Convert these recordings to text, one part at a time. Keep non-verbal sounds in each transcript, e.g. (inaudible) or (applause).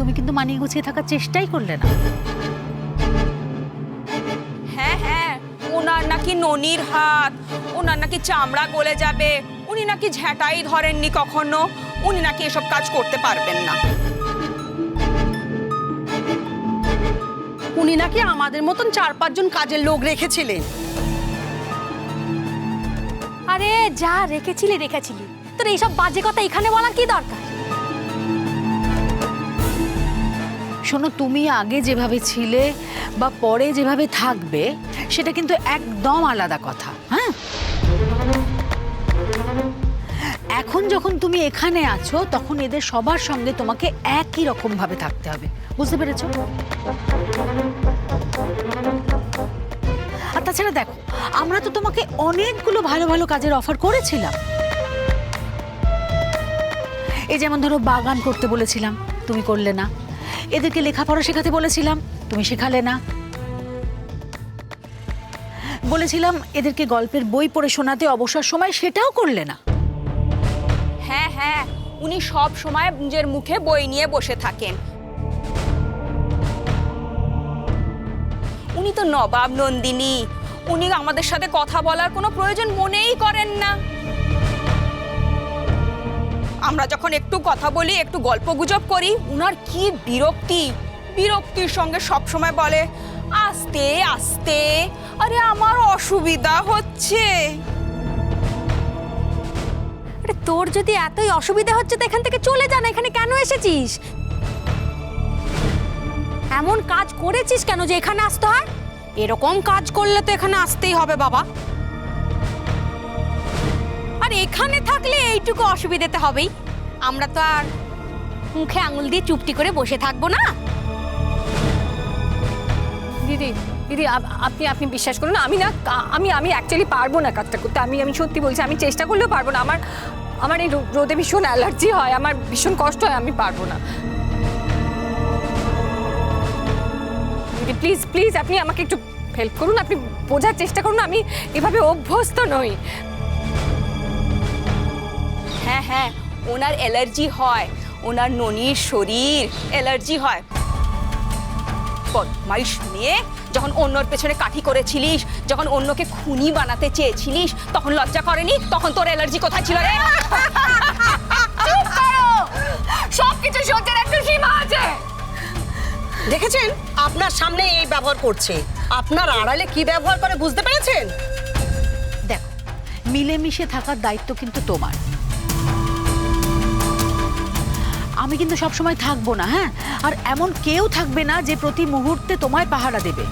তুমি কিন্তু মানিয়ে গুছিয়ে থাকার চেষ্টাই করলে না। হ্যাঁ হ্যাঁ ওনার নাকি ননির হাত ওনার নাকি চামড়া গলে যাবে উনি নাকি ঝ্যাঁটাই ধরেননি কখনো উনি নাকি এসব কাজ করতে পারবেন না। উনি নাকি আমাদের মতন চার পাঁচজন কাজের লোক রেখেছিলেন। আরে যা রেখেছিলি রেখেছিলি। তোর এইসব বাজে কথা এখানে বলার কি দরকার? শোনো, তুমি আগে যেভাবে ছিলে বা পরে যেভাবে থাকবে, সেটা কিন্তু একদম আলাদা কথা হ্যাঁ? এখন যখন তুমি এখানে আছো, তখন এদের সবার সঙ্গে তোমাকে একই রকম ভাবে থাকতে হবে। বুঝতে পেরেছ? আর তাছাড়া দেখো, আমরা তো তোমাকে অনেকগুলো ভালো ভালো কাজের অফার করেছিলাম। এই যেমন ধরো বাগান করতে বলেছিলাম, তুমি করলে না। এদেরকে লেখাপড়া শেখাতে বলেছিলাম। তুমি শেখালে না। বলেছিলাম, এদেরকে গল্পের বই পড়ে শোনাতে অবসর সময় সেটাও করলে না। হ্যাঁ হ্যাঁ উনি সব সময় নিজের মুখে বই নিয়ে বসে থাকেন। উনি তো নবাব নন্দিনী। উনি আমাদের সাথে কথা বলার কোনো প্রয়োজন মনেই করেন না। আমরা যখন একটু কথা বলি, একটু গল্প গুজব করি, উনার কি বিরক্তি, বিরক্তির সঙ্গে সব সময় বলে, আস্তে আস্তে, আরে আমার অসুবিধা হচ্ছে। আরে তোর যদি এতই অসুবিধা হচ্ছে তো এখান থেকে চলে যা না, এখানে কেন এসেছিস? এমন কাজ করেছিস কেন যে এখানে আসতে হয়? এরকম কাজ করলে তো এখানে আসতেই হবে, বাবা। আর এখানে থাকলে এইটুকু অসুবিধাতে হবেই। আমরা তো আর মুখে আঙুল দিয়ে চুপটি করে বসে থাকব না। দিদি দিদি আপনি আপনি বিশ্বাস করুন, আমি না আমি আমি অ্যাকচুয়ালি পারব না কাজটা করতে। আমি আমি সত্যি বলছি, আমি চেষ্টা করলেও পারব না। আমার আমার এই রোদে ভীষণ অ্যালার্জি হয়, আমার ভীষণ কষ্ট হয়, আমি পারব না। দিদি প্লিজ প্লিজ আপনি আমাকে একটু হেল্প করুন, আপনি বোঝার চেষ্টা করুন, আমি এভাবে অভ্যস্ত নই। হ্যাঁ হ্যাঁ ওনার অ্যালার্জি হয় ওনার ননির শরীর অ্যালার্জি হয়। মাইশ মেয়ে যখন অন্যর পেছনে কাঠি করেছিলিস যখন অন্যকে খুনি বানাতে চেয়েছিলিস তখন লজ্জা করেনি? তখন তোর অ্যালার্জি কোথায় ছিল রে? সবকিছু সহ্যের একটা সীমা আছে। দেখেছেন? আপনার সামনে এই ব্যবহার করছে। আপনার আড়ালে কি ব্যবহার করে বুঝতে পেরেছেন? দেখো মিলেমিশে থাকার দায়িত্ব কিন্তু তোমার। আমি কিন্তু সব সময় থাকব না হ্যাঁ? আর এমন কেউ থাকবে না যে প্রতি মুহূর্তে তোমায় পাহারা দেবে।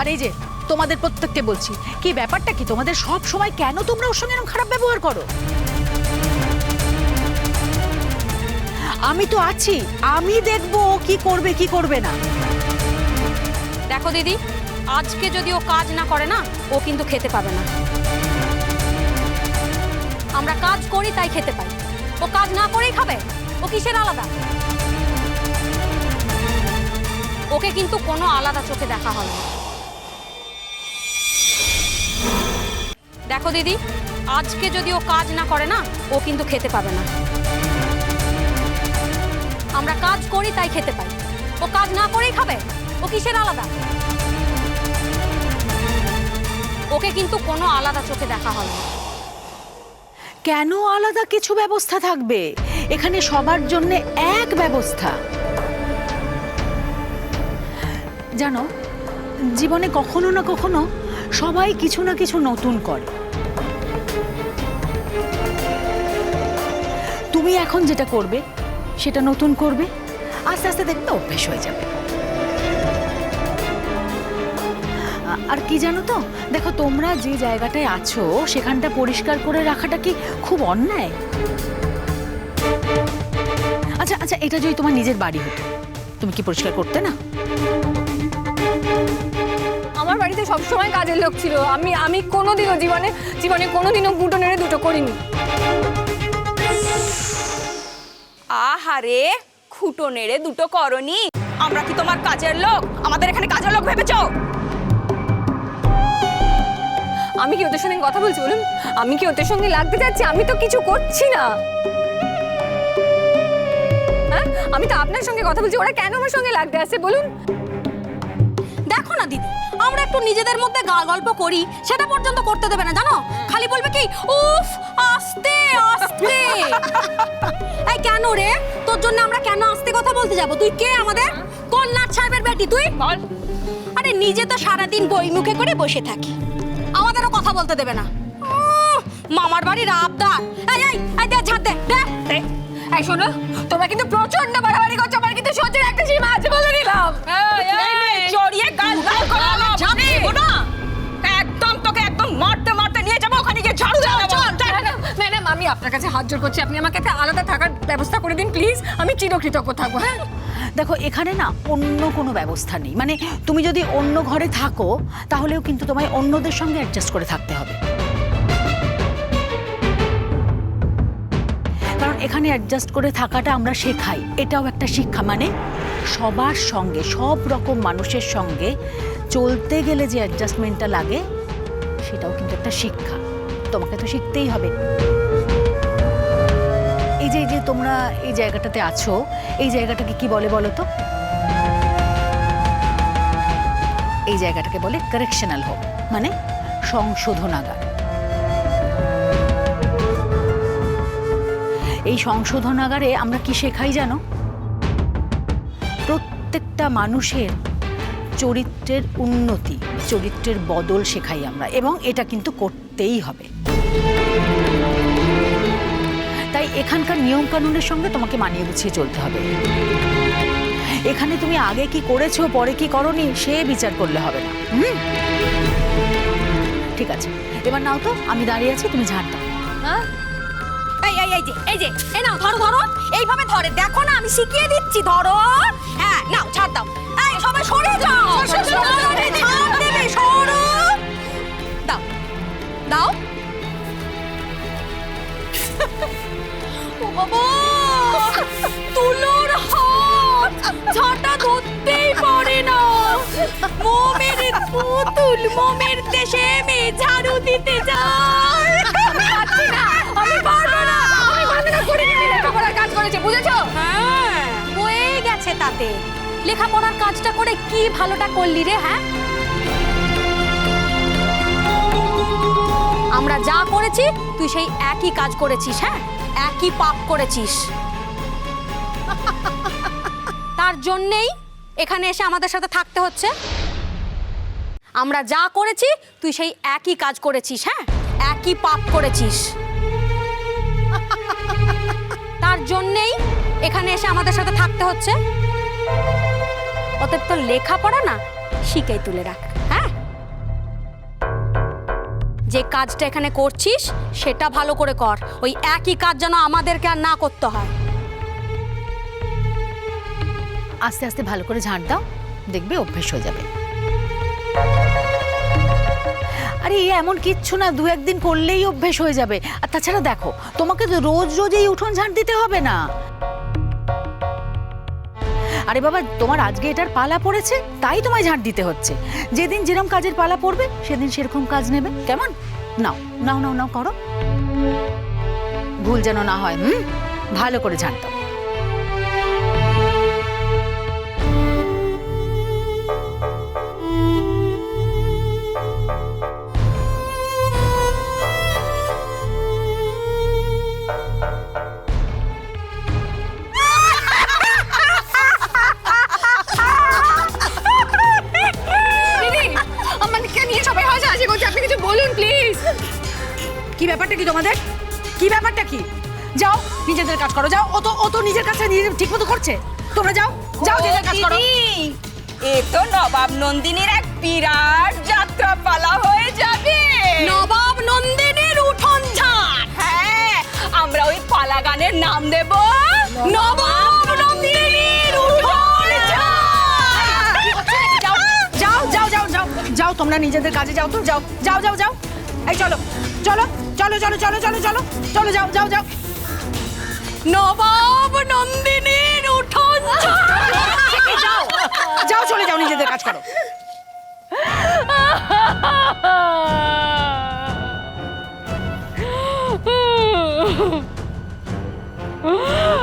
আর এই যে, তোমাদের প্রত্যেককে বলছি, কি ব্যাপারটা কি? তোমাদের সব সময় কেন তোমরা ওর সঙ্গে এরকম খারাপ ব্যবহার করো? আমি তো আছি, আমি দেখব ও কি করবে কি করবে না। দেখো দিদি, আজকে যদি ও কাজ না করে না, ও কিন্তু খেতে পাবে না। আমরা কাজ করি, তাই খেতে পাই। ও কাজ না করেই খাবে, ও কিসের আলাদা? ওকে কিন্তু কোনো আলাদা চোখে দেখা হবে না। দেখো দিদি, আজকে যদি ও কাজ না করে না, ও কিন্তু খেতে পাবে না। আমরা কাজ করি, তাই খেতে পাই। ও কাজ না করেই খাবে, ও কিসের আলাদা? ওকে কিন্তু কোনো আলাদা চোখে দেখা হবে না। কেন আলাদা কিছু ব্যবস্থা থাকবে? এখানে সবার জন্য এক ব্যবস্থা। জানো, জীবনে কখনো না কখনো সবাই কিছু না কিছু নতুন করে। তুমি এখন যেটা করবে, সেটা নতুন করবে, আস্তে আস্তে দেখবে অভ্যেস হয়ে যাবে। আর কি জানো তো? দেখো, তোমরা যে জায়গাটায় আছো, সেখানটা পরিষ্কার করে রাখাটা কি খুব অন্যায়? আচ্ছা আচ্ছা এটা যদি তোমার নিজের বাড়ি হতো, তুমি কি পরিষ্কার করতে না? আমার বাড়িতে সবসময় কাজের লোক ছিল। আমি আমি কোনোদিনও জীবনে জীবনে কোনোদিনও গুঁটো নেড়ে দুটো করিনি। আহারে, খুঁটো নেড়ে দুটো করনি? আমরা কি তোমার কাজের লোক? আমাদের এখানে কাজের লোক ভেবেছো? আমি কি ওদের সঙ্গে কথা বলছি বলুন? আমি কি ওদের সঙ্গে লাগতে যাচ্ছি? আমি তো কিছু করছি না। আমি তো আপনার সঙ্গে কথা বলছি ওরা কেন আমার সঙ্গে লাগতে আসছে বলুন? দেখো না দিদি আমরা একটু নিজেদের মধ্যে গা গল্প করি সেটা পর্যন্ত করতে দেবে না জানো? খালি বলবে কি উফ আস্তে আস্তে। (laughs) এই কেন রে? তোর জন্য আমরা কেন আস্তে কথা বলতে যাব? তুই কে আমাদের? কোন সাহেবের বেটি তুই? আরে নিজে তো সারাদিন বই মুখে করে বসে থাকি। আমাদেরও কথা বলতে দেবে না। মামার বাড়ির আবদার এই এই এই দে ঝাড় দে। এই শোনো তোমরা কিন্তু প্রচণ্ড বাড়াবাড়ি করছ আমার কিন্তু সহ্যের একটা সীমা আছে বলে দিলাম। চড়িয়ে গাল গাল করে ঝাড় দেবো না। একদম তোকে একদম মারতে মারতে নিয়ে যাব ওখানে গিয়ে ঝাড়ু। ম্যাডাম ম্যাডাম আমি আপনার কাছে হাত জোর করছি আপনি আমাকে একটা আলাদা থাকার ব্যবস্থা করে দিন প্লিজ। আমি চিরকৃতজ্ঞ থাকব হ্যাঁ? দেখো, এখানে না অন্য কোনো ব্যবস্থা নেই। মানে তুমি যদি অন্য ঘরে থাকো, তাহলেও কিন্তু তোমায় অন্যদের সঙ্গে অ্যাডজাস্ট করে থাকতে হবে। কারণ এখানে অ্যাডজাস্ট করে থাকাটা আমরা শেখাই, এটাও একটা শিক্ষা। মানে সবার সঙ্গে, সব রকম মানুষের সঙ্গে চলতে গেলে যে অ্যাডজাস্টমেন্টটা লাগে, সেটাও কিন্তু একটা শিক্ষা। তোমাকে তো শিখতেই হবে। এই যে এই যে তোমরা এই জায়গাটাতে আছো, এই জায়গাটাকে কি বলে বলো তো এই জায়গাটাকে বলে কারেকশনাল হোম মানে সংশোধনাগার। এই সংশোধনাগারে আমরা কি শেখাই জানো? প্রত্যেকটা মানুষের চরিত্রের উন্নতি, চরিত্রের বদল শেখাই আমরা, এবং এটা কিন্তু করতেই হবে। তাই এখানকার নিয়ম কানুনের সঙ্গে তোমাকে মানিয়ে গুছিয়ে চলতে হবে। এখানে তুমি আগে কি করেছ পরে কি করনি সে বিচার করলে হবে না। হুম? ঠিক আছে এবার নাও তো আমি দাঁড়িয়ে আছি তুমি ঝাড় দাও। হ্যাঁ এই এই এই যে এই যে এই নাও ধরো ধরো এইভাবে ধরে। দেখো না আমি শিখিয়ে দিচ্ছি ধরো। হ্যাঁ নাও ছাড় দাও। এই সবাই সরে যাও। ছাড় দেবে সরো দাও দাও। বাবা! তুলোর হাত! ঝাঁটা ধরতেই পারে না। মোমের পুতুল মোমের দেশে মেয়ে ঝাড়ু দিতে যায় আমি পারছি না। আমি পারব না আমি ভালো করে দিদি লেখাপড়ার কাজ করেছে বুঝেছ? হ্যাঁ। হয়ে গেছে তাতে। লেখাপড়ার কাজটা করে কি ভালোটা করলি রে হ্যাঁ? আমরা যা করেছি, তুই সেই একই কাজ করেছিস হ্যাঁ? একই পাপ করেছিস। (laughs) তার জন্যেই এখানে এসে আমাদের সাথে থাকতে হচ্ছে। আমরা যা করেছি, তুই সেই একই কাজ করেছিস হ্যাঁ? একই পাপ করেছিস। (laughs) তার জন্যেই এখানে এসে আমাদের সাথে থাকতে হচ্ছে। অতএব তোর লেখাপড়া না শিখেই তুলে রাখ। যে কাজটা এখানে করছিস, সেটা ভালো করে কর। ওই একই কাজ যেন আমাদেরকে আর না করতে হয়। আস্তে আস্তে ভালো করে ঝাঁট দাও। দেখবে অভ্যেস হয়ে যাবে। আরে এমন কিচ্ছু না, দু একদিন করলেই অভ্যেস হয়ে যাবে। আর তাছাড়া দেখো, তোমাকে তো রোজ রোজ এই উঠোন ঝাঁট দিতে হবে না। আরে বাবা, তোমার আজকে এটার পালা পড়েছে? তাই তোমায় ঝাড় দিতে হচ্ছে। যেদিন যেরকম কাজের পালা পড়বে, সেদিন সেরকম কাজ নেবে। কেমন? নাও নাও নাও নাও, করো। ভুল যেন না হয়, হুম? ভালো করে ঝাড় দাও। কি ব্যাপারটা কি তোমাদের? কি ব্যাপারটা কি? যাও নিজেদের কাজ করো। যাও ও তো ও তো নিজের কাছে নিজে ঠিক মতো করছে। তোমরা যাও যাও নিজেদের কাজ করো। এ তো নবাব নন্দিনীর এক বিরাট যাত্রা পালা হয়ে যাবে। নবাব নন্দিনীর উঠোন ঝাড় হ্যাঁ আমরা ওই পালা গানের নাম দেব নবাব নন্দিনীর উঠোন ঝাড়। যাও যাও যাও যাও যাও যাও তোমরা নিজেদের কাজে যাও তো যাও যাও যাও যাও। এই চলো চলো চলো চলো চলো চলো চলো চলো যাও যাও যাও নবাব নন্দিনীর উঠোন যাও যাও চলে যাও নিজেদের কাজ করো Ah! (laughs)